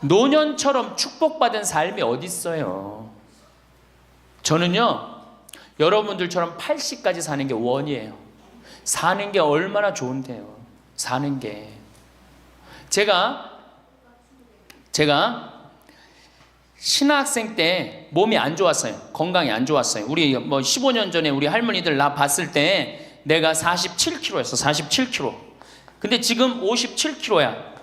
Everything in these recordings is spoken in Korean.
노년처럼 축복받은 삶이 어디 있어요? 저는요, 여러분들처럼 80까지 사는 게 원이에요. 사는 게 얼마나 좋은데요. 사는 게. 제가, 제가 신학생 때 몸이 안 좋았어요. 건강이 안 좋았어요. 우리 뭐 15년 전에 우리 할머니들 나 봤을 때 내가 47kg였어. 47kg. 근데 지금 57kg야.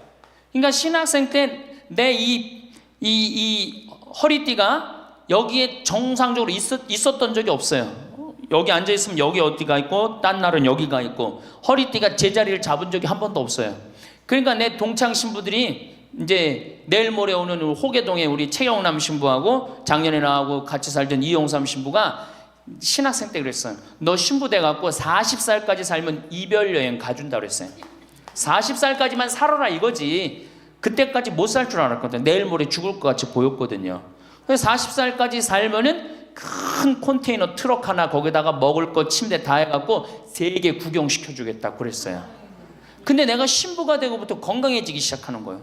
그러니까 신학생 때 내 이 이 이 허리띠가 여기에 정상적으로 있었, 있었던 적이 없어요. 여기 앉아 있으면 여기 어디가 있고 딴 날은 여기가 있고 허리띠가 제자리를 잡은 적이 한 번도 없어요. 그러니까 내 동창 신부들이 이제 내일 모레 오는 호계동에 우리 최영남 신부하고 작년에 나하고 같이 살던 이용삼 신부가 신학생 때 그랬어요. 너 신부 돼 갖고 40살까지 살면 이별 여행 가준다 그랬어요. 40살까지만 살아라 이거지. 그때까지 못 살 줄 알았거든. 내일 모레 죽을 것 같이 보였거든요. 그래서 40살까지 살면은 큰 컨테이너 트럭 하나 거기다가 먹을 거 침대 다 해갖고 세계 구경시켜 주겠다 그랬어요. 근데 내가 신부가 되고부터 건강해지기 시작하는 거예요.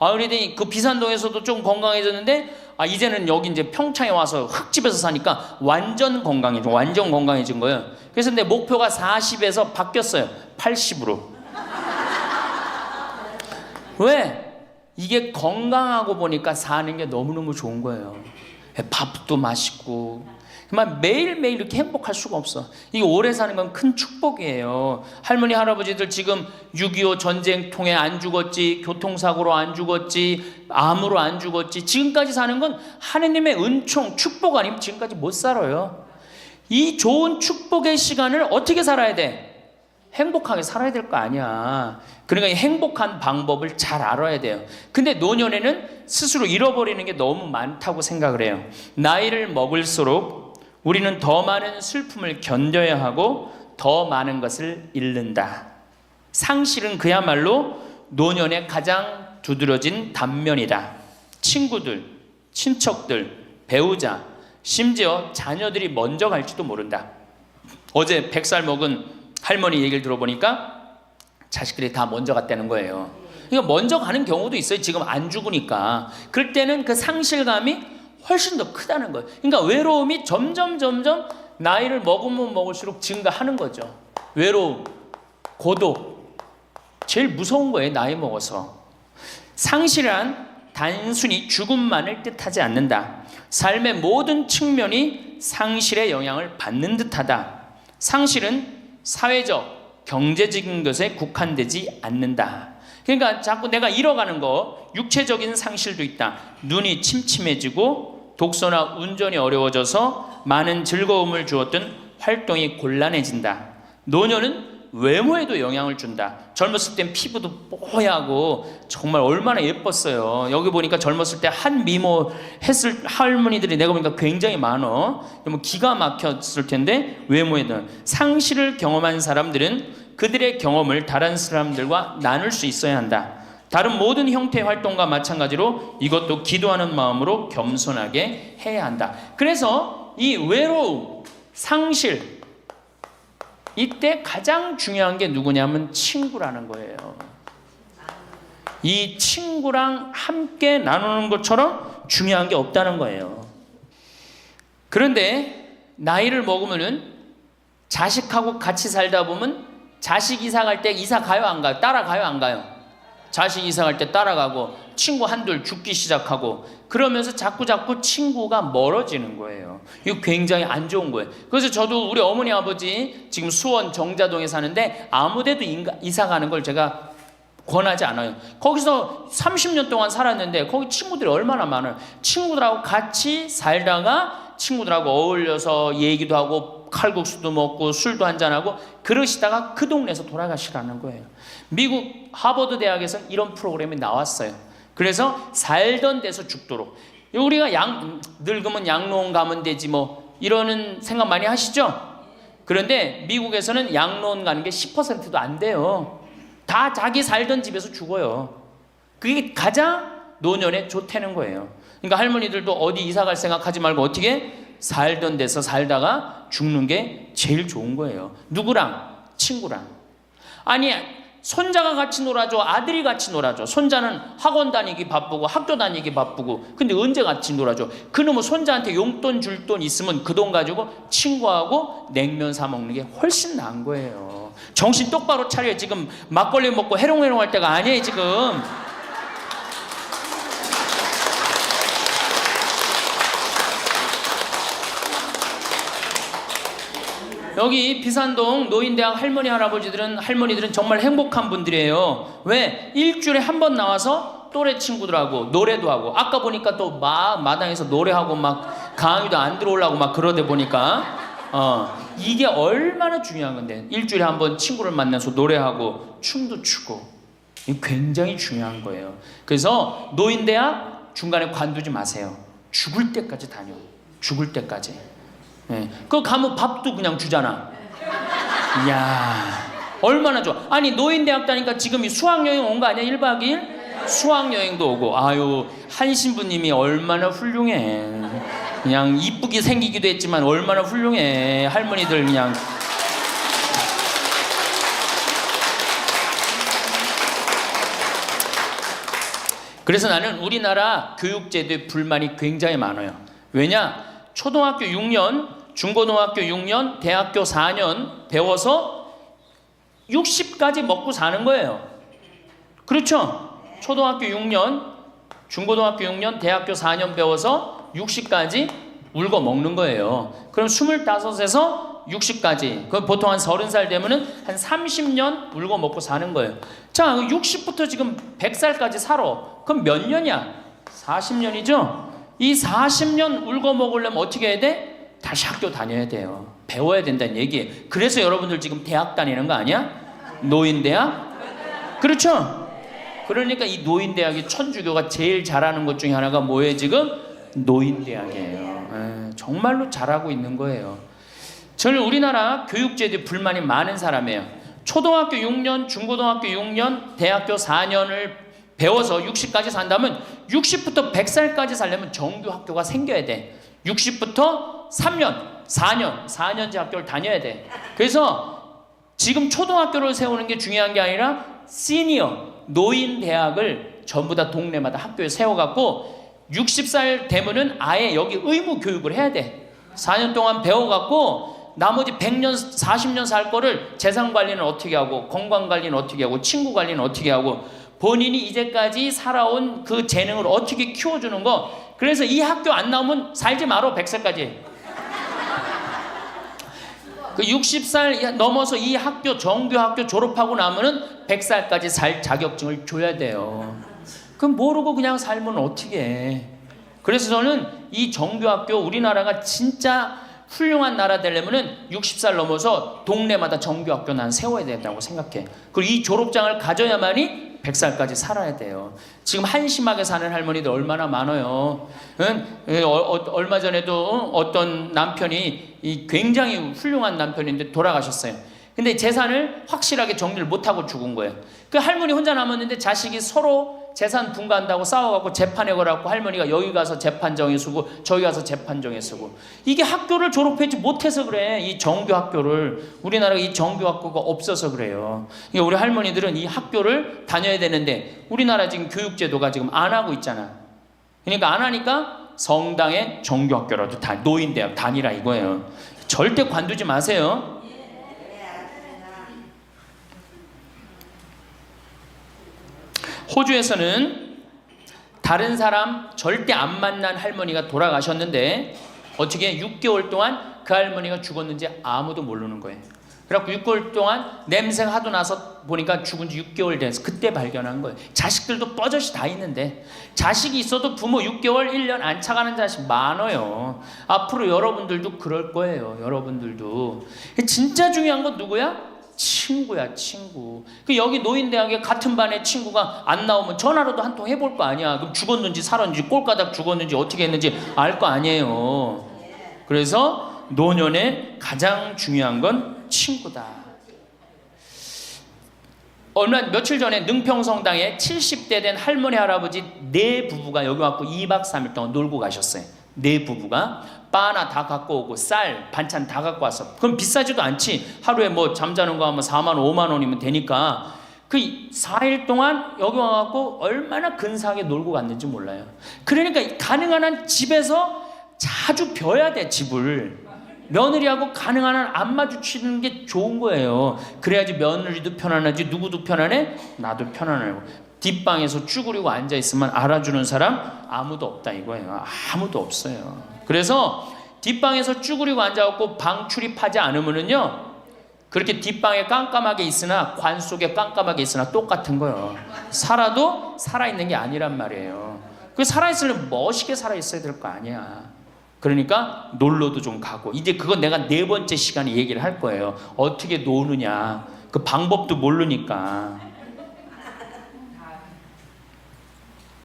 아, 그러더니 그 비산동에서도 좀 건강해졌는데, 아, 이제는 여기 이제 평창에 와서 흙집에서 사니까 완전 건강해져, 완전 건강해진 거예요. 그래서 내 목표가 40에서 바뀌었어요. 80으로. 왜? 이게 건강하고 보니까 사는 게 너무너무 좋은 거예요. 밥도 맛있고. 정말 매일매일 이렇게 행복할 수가 없어. 이게 오래 사는 건 큰 축복이에요. 할머니, 할아버지들 지금 6.25 전쟁 통해 안 죽었지, 교통사고로 안 죽었지, 암으로 안 죽었지, 지금까지 사는 건 하느님의 은총, 축복 아니면 지금까지 못 살아요. 이 좋은 축복의 시간을 어떻게 살아야 돼? 행복하게 살아야 될 거 아니야. 그러니까 이 행복한 방법을 잘 알아야 돼요. 근데 노년에는 스스로 잃어버리는 게 너무 많다고 생각을 해요. 나이를 먹을수록 우리는 더 많은 슬픔을 견뎌야 하고 더 많은 것을 잃는다. 상실은 그야말로 노년의 가장 두드러진 단면이다. 친구들, 친척들, 배우자, 심지어 자녀들이 먼저 갈지도 모른다. 어제 100살 먹은 할머니 얘기를 들어보니까 자식들이 다 먼저 갔다는 거예요. 그러니까 먼저 가는 경우도 있어요. 지금 안 죽으니까. 그럴 때는 그 상실감이 훨씬 더 크다는 거예요. 그러니까 외로움이 점점 점점 나이를 먹으면 먹을수록 증가하는 거죠. 외로움, 고독. 제일 무서운 거예요. 나이 먹어서. 상실한 단순히 죽음만을 뜻하지 않는다. 삶의 모든 측면이 상실의 영향을 받는 듯하다. 상실은 사회적, 경제적인 것에 국한되지 않는다. 그러니까 자꾸 내가 잃어가는 거, 육체적인 상실도 있다. 눈이 침침해지고 독서나 운전이 어려워져서 많은 즐거움을 주었던 활동이 곤란해진다. 노년은 외모에도 영향을 준다. 젊었을 땐 피부도 뽀얗고 정말 얼마나 예뻤어요. 여기 보니까 젊었을 때 한 미모 했을 할머니들이 내가 보니까 굉장히 많어. 그러면 기가 막혔을 텐데 외모에는 상실을 경험한 사람들은 그들의 경험을 다른 사람들과 나눌 수 있어야 한다. 다른 모든 형태의 활동과 마찬가지로 이것도 기도하는 마음으로 겸손하게 해야 한다. 그래서 이 외로움, 상실, 이때 가장 중요한 게 누구냐면 친구라는 거예요. 이 친구랑 함께 나누는 것처럼 중요한 게 없다는 거예요. 그런데 나이를 먹으면은 자식하고 같이 살다 보면 자식 이사 갈 때 이사 가요 안 가요? 따라가요 안 가요? 자식 이사 갈 때 따라가고 친구 한둘 죽기 시작하고 그러면서 자꾸 자꾸 친구가 멀어지는 거예요. 이거 굉장히 안 좋은 거예요. 그래서 저도 우리 어머니 아버지 지금 수원 정자동에 사는데 아무데도 이사 가는 걸 제가 권하지 않아요. 거기서 30년 동안 살았는데 거기 친구들이 얼마나 많아요. 친구들하고 같이 살다가 친구들하고 어울려서 얘기도 하고 칼국수도 먹고 술도 한잔하고 그러시다가 그 동네에서 돌아가시라는 거예요. 미국 하버드 대학에서 이런 프로그램이 나왔어요. 그래서 살던 데서 죽도록. 우리가 양, 늙으면 양로원 가면 되지 뭐 이러는 생각 많이 하시죠? 그런데 미국에서는 양로원 가는 게 10%도 안 돼요. 다 자기 살던 집에서 죽어요. 그게 가장 노년에 좋다는 거예요. 그러니까 할머니들도 어디 이사 갈 생각하지 말고 어떻게 살던 데서 살다가 죽는 게 제일 좋은 거예요. 누구랑? 친구랑. 아니, 손자가 같이 놀아줘, 아들이 같이 놀아줘. 손자는 학원 다니기 바쁘고 학교 다니기 바쁘고. 근데 언제 같이 놀아줘? 그놈의 손자한테 용돈 줄 돈 있으면 그 돈 가지고 친구하고 냉면 사 먹는 게 훨씬 나은 거예요. 정신 똑바로 차려. 지금 막걸리 먹고 해롱해롱 할 때가 아니에요, 지금. 여기 비산동 노인대학 할머니 할아버지들은 할머니들은 정말 행복한 분들이에요. 왜 일주일에 한 번 나와서 또래 친구들하고 노래도 하고 아까 보니까 또 마, 마당에서 노래하고 막 강의도 안 들어오려고 막 그러다 보니까 어 이게 얼마나 중요한 건데 일주일에 한 번 친구를 만나서 노래하고 춤도 추고 굉장히 중요한 거예요. 그래서 노인대학 중간에 관두지 마세요. 죽을 때까지 다녀. 죽을 때까지. 예. 그거 가면 밥도 그냥 주잖아. 이야, 얼마나 좋아. 아니, 노인대학 다니까 지금 이 수학여행 온 거 아니야? 1박 2일? 수학여행도 오고, 아유, 한 신부님이 얼마나 훌륭해. 그냥 이쁘게 생기기도 했지만 얼마나 훌륭해. 할머니들 그냥. 그래서 나는 우리나라 교육제도에 불만이 굉장히 많아요. 왜냐? 초등학교 6년, 중고등학교 6년, 대학교 4년 배워서 60까지 먹고 사는 거예요. 그렇죠? 초등학교 6년, 중고등학교 6년, 대학교 4년 배워서 60까지 울고 먹는 거예요. 그럼 25에서 60까지. 그 보통 한 30살 되면은 한 30년 울고 먹고 사는 거예요. 자, 60부터 지금 100살까지 살아. 그럼 몇 년이야? 40년이죠? 이 40년 울고 먹으려면 어떻게 해야 돼? 다시 학교 다녀야 돼요. 배워야 된다는 얘기예요. 그래서 여러분들 지금 대학 다니는 거 아니야? 노인대학? 그렇죠? 그러니까 이 노인대학이 천주교가 제일 잘하는 것 중에 하나가 뭐예요 지금? 노인대학이에요. 에, 정말로 잘하고 있는 거예요. 저는 우리나라 교육제도에 불만이 많은 사람이에요. 초등학교 6년, 중고등학교 6년, 대학교 4년을 배워서 60까지 산다면 60부터 100살까지 살려면 정규 학교가 생겨야 돼. 60부터 3년, 4년, 4년제 학교를 다녀야 돼. 그래서 지금 초등학교를 세우는 게 중요한 게 아니라 시니어 노인 대학을 전부 다 동네마다 학교에 세워갖고 60살 되면은 아예 여기 의무 교육을 해야 돼. 4년 동안 배워갖고 나머지 100년, 40년 살 거를 재산 관리는 어떻게 하고 건강 관리는 어떻게 하고 친구 관리는 어떻게 하고 본인이 이제까지 살아온 그 재능을 어떻게 키워주는 거. 그래서 이 학교 안 나오면 살지 말어 100살까지. 그 60살 넘어서 이 학교 정규 학교 졸업하고 나면은 100살까지 살 자격증을 줘야 돼요. 그럼 모르고 그냥 살면 어떻게 해? 그래서 저는 이 정규 학교 우리나라가 진짜 훌륭한 나라 되려면은 60살 넘어서 동네마다 정규 학교 난 세워야 된다고 생각해. 그리고 이 졸업장을 가져야만이 100살까지 살아야 돼요. 지금 한심하게 사는 할머니들 얼마나 많아요. 응? 예, 어, 어, 얼마 전에도 어떤 남편이 이 굉장히 훌륭한 남편인데 돌아가셨어요. 근데 재산을 확실하게 정리를 못하고 죽은 거예요. 그 할머니 혼자 남았는데 자식이 서로 재산 분가한다고 싸워갖고 재판에 걸어갖고 할머니가 여기 가서 재판정에 서고 저기 가서 재판정에 서고. 이게 학교를 졸업하지 못해서 그래. 이 정규 학교를. 우리나라가 이 정규 학교가 없어서 그래요. 그러니까 우리 할머니들은 이 학교를 다녀야 되는데 우리나라 지금 교육제도가 지금 안 하고 있잖아. 그러니까 안 하니까 성당의 정규 학교라도 다 노인대학 다니라 이거예요. 절대 관두지 마세요 호주에서는 다른 사람 절대 안 만난 할머니가 돌아가셨는데 어떻게 6개월 동안 그 할머니가 죽었는지 아무도 모르는 거예요. 그래갖고 6개월 동안 냄새가 하도 나서 보니까 죽은 지 6개월 돼서 그때 발견한 거예요. 자식들도 뻐젓이 다 있는데 자식이 있어도 부모 6개월, 1년 안 차가는 자식 많아요. 앞으로 여러분들도 그럴 거예요. 여러분들도. 진짜 중요한 건 누구야? 친구야 친구. 그 여기 노인대학에 같은 반에 친구가 안 나오면 전화로도 한 통 해볼 거 아니야. 그럼 죽었는지 살았는지 꼴가닥 죽었는지 어떻게 했는지 알 거 아니에요. 그래서 노년에 가장 중요한 건 친구다. 얼마 며칠 전에 능평성당에 70대 된 할머니 할아버지 네 부부가 여기 왔고 2박 3일 동안 놀고 가셨어요. 네 부부가 바나 다 갖고 오고 쌀 반찬 다 갖고 왔어. 그럼 비싸지도 않지. 하루에 뭐 잠자는 거 하면 4만 원, 5만 원이면 되니까. 그 4일 동안 여기 와갖고 얼마나 근사하게 놀고 갔는지 몰라요. 그러니까 가능한 한 집에서 자주 벼야 돼, 집을. 며느리하고 가능한 한 안 마주치는 게 좋은 거예요. 그래야지 며느리도 편안하지, 누구도 편안해? 나도 편안하고. 뒷방에서 쭈그리고 앉아 있으면 알아주는 사람 아무도 없다 이거예요. 아무도 없어요. 그래서 뒷방에서 쭈그리고 앉아갖고 방 출입하지 않으면은요, 그렇게 뒷방에 깜깜하게 있으나 관 속에 깜깜하게 있으나 똑같은 거예요. 살아도 살아있는 게 아니란 말이에요. 그 살아있으려면 멋있게 살아있어야 될 거 아니야. 그러니까 놀러도 좀 가고 이제 그건 내가 네 번째 시간에 얘기를 할 거예요. 어떻게 노느냐 그 방법도 모르니까